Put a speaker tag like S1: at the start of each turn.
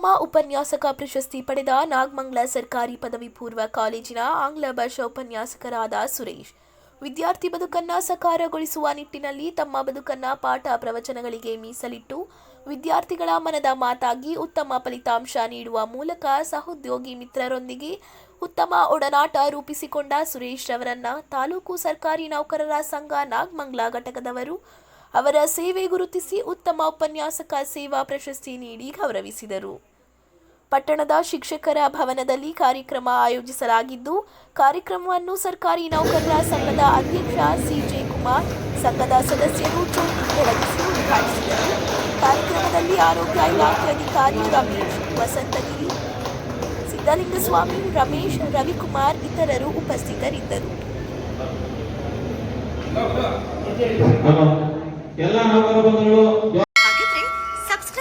S1: ಉತ್ತಮ ಉಪನ್ಯಾಸಕ ಪ್ರಶಸ್ತಿ ಪಡೆದ ನಾಗಮಂಗಲ ಸರ್ಕಾರಿ ಪದವಿ ಪೂರ್ವ ಕಾಲೇಜಿನ ಆಂಗ್ಲ ಭಾಷಾ ಉಪನ್ಯಾಸಕರಾದ ಸುರೇಶ್. ವಿದ್ಯಾರ್ಥಿ ಬದುಕನ್ನು ಸಕಾರಗೊಳಿಸುವ ನಿಟ್ಟಿನಲ್ಲಿ ತಮ್ಮ ಬದುಕನ್ನು ಪಾಠ ಪ್ರವಚನಗಳಿಗೆ ಮೀಸಲಿಟ್ಟು ವಿದ್ಯಾರ್ಥಿಗಳ ಮನದ ಮಾತಾಗಿ ಉತ್ತಮ ಫಲಿತಾಂಶ ನೀಡುವ ಮೂಲಕ ಸಹೋದ್ಯೋಗಿ ಮಿತ್ರರೊಂದಿಗೆ ಉತ್ತಮ ಒಡನಾಟ ರೂಪಿಸಿಕೊಂಡ ಸುರೇಶ್ ಅವರನ್ನ ತಾಲೂಕು ಸರ್ಕಾರಿ ನೌಕರರ ಸಂಘ ನಾಗಮಂಗ್ಲ ಘಟಕದವರು ಅವರ ಸೇವೆ ಗುರುತಿಸಿ ಉತ್ತಮ ಉಪನ್ಯಾಸಕ ಸೇವಾ ಪ್ರಶಸ್ತಿ ನೀಡಿ ಗೌರವಿಸಿದರು. ಪಟ್ಟಣದ ಶಿಕ್ಷಕರ ಭವನದಲ್ಲಿ ಕಾರ್ಯಕ್ರಮ ಆಯೋಜಿಸಲಾಗಿದ್ದು, ಕಾರ್ಯಕ್ರಮವನ್ನು ಸರ್ಕಾರಿ ನೌಕರರ ಸಂಘದ ಅಧ್ಯಕ್ಷ ಸಿಜೆ ಕುಮಾರ್, ಸಂಘದ ಸದಸ್ಯರು ಚೌಕಿ ಬೆಳಗಿಸಿ ಉದ್ಘಾಟಿಸಿದರು. ಕಾರ್ಯಕ್ರಮದಲ್ಲಿ ಆರೋಗ್ಯ ಇಲಾಖೆ ಅಧಿಕಾರಿ ರಮೇಶ್, ವಸಂತಗಿರಿ ಸಿದ್ದಲಿಂಗಸ್ವಾಮಿ ರಮೇಶ್, ರವಿಕುಮಾರ್ ಇತರರು ಉಪಸ್ಥಿತರಿದ್ದರು.
S2: ಎಲ್ಲ ನೌಕರ ಬಂಧುಗಳು